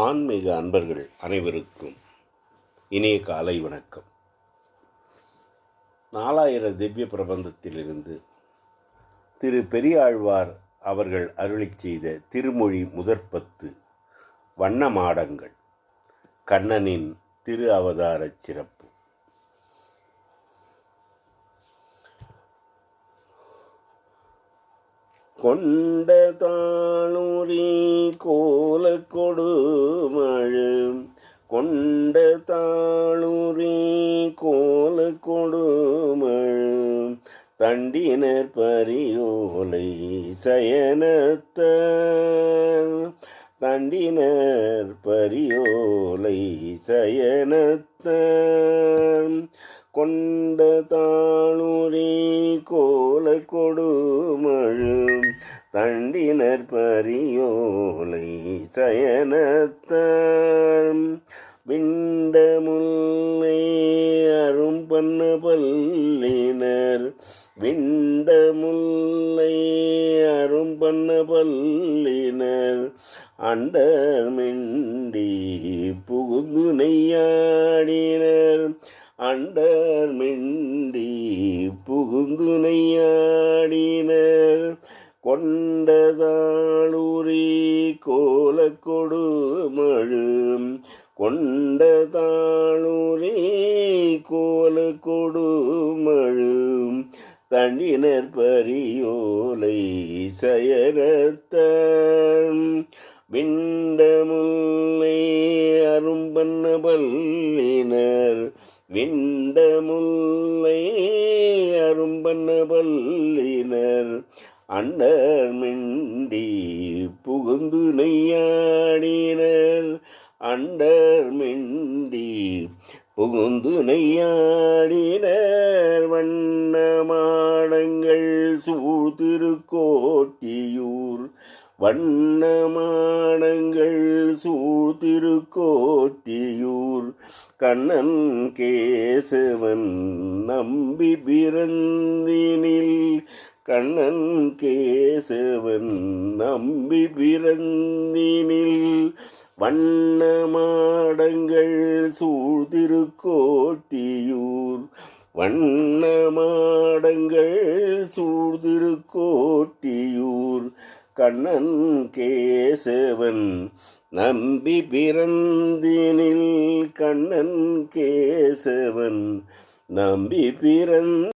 ஆன்மீக அன்பர்கள் அனைவருக்கும் இனிய காலை வணக்கம். நாலாயிர திவ்ய பிரபந்தத்திலிருந்து திரு பெரியாழ்வார் அவர்கள் அருளிச் செய்த திருமொழி முதற்பத்து வண்ண மாடங்கள் கண்ணனின் திரு அவதாரச் சிறப்பு. கொண்ட தாளுரி கோல கொடுமழு கொண்ட தாளுரி கோல கொடுமழு தண்டினர் பரியோலை சயனத்த தண்டினர் பரியோலை சயனத்த கொண்ட தாளுரி போல கொடுமழு தண்டினர் பரியோலை சயனத்தார். விண்டமுல்லை அரும் பண்ண பல்லினர். விண்டமுல்லை அரும் பண்ண பல்லினர். அண்டர் மிண்டி புகுந்து நெய்யாடினர். அண்டர் மிண்டி புகுந்து நெய்யாடினர் கொண்டதாளுரி கோல கொடுமழு கொண்டதாளுரி கோல கொடுமழு தண்டினர் பரியோலை சயனத்த விண்டமுல்லை அரும்பன்ன பல்லினர் விண்டமுல்லை அரும்பன்ன பல்லினர் அண்டர் மிண்டி புகுந்து நெய்யாடினர். அண்டர் மிண்டி புகுந்து நெய்யாடினர். வண்ண மாடங்கள் சூழ்திருக்கோட்டியூர் வண்ண மாடங்கள் சூழ்திருக்கோட்டியூர் கண்ணன் கேசவன் நம்பி பிறந்தினில் கண்ணன் கேசவன் நம்பி பிறந்தினில் வண்ணமாடங்கள் சூழ்திருக்கோட்டியூர். வண்ணமாடங்கள் சூழ்திருக்கோட்டியூர். கண்ணன் கேசவன் நம்பி பிறந்தினில் கண்ணன் கேசவன் நம்பி பிறந்த